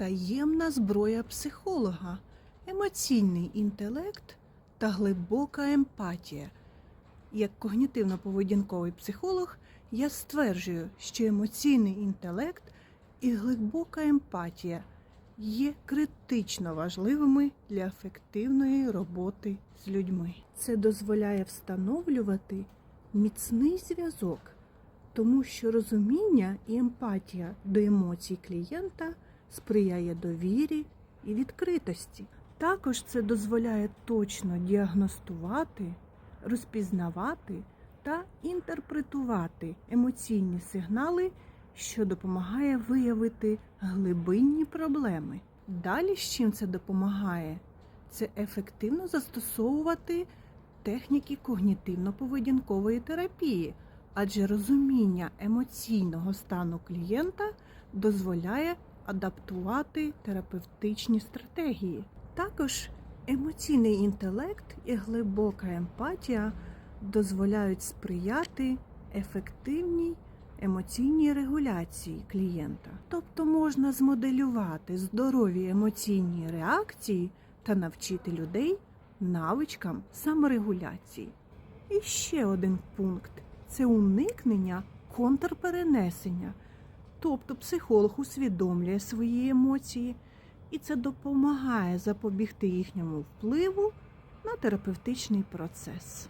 таємна зброя психолога, емоційний інтелект та глибока емпатія. Як когнітивно-поведінковий психолог, я стверджую, що емоційний інтелект і глибока емпатія є критично важливими для ефективної роботи з людьми. Це дозволяє встановлювати міцний зв'язок, тому що розуміння і емпатія до емоцій клієнта сприяє довірі і відкритості. Також це дозволяє точно діагностувати, розпізнавати та інтерпретувати емоційні сигнали, що допомагає виявити глибинні проблеми. Далі з чим це допомагає? Це ефективно застосовувати техніки когнітивно-поведінкової терапії, адже розуміння емоційного стану клієнта дозволяє адаптувати терапевтичні стратегії. Також емоційний інтелект і глибока емпатія дозволяють сприяти ефективній емоційній регуляції клієнта. Тобто можна змоделювати здорові емоційні реакції та навчити людей навичкам саморегуляції. І ще один пункт це уникнення контрперенесення. Тобто психолог усвідомлює свої емоції, і це допомагає запобігти їхньому впливу на терапевтичний процес.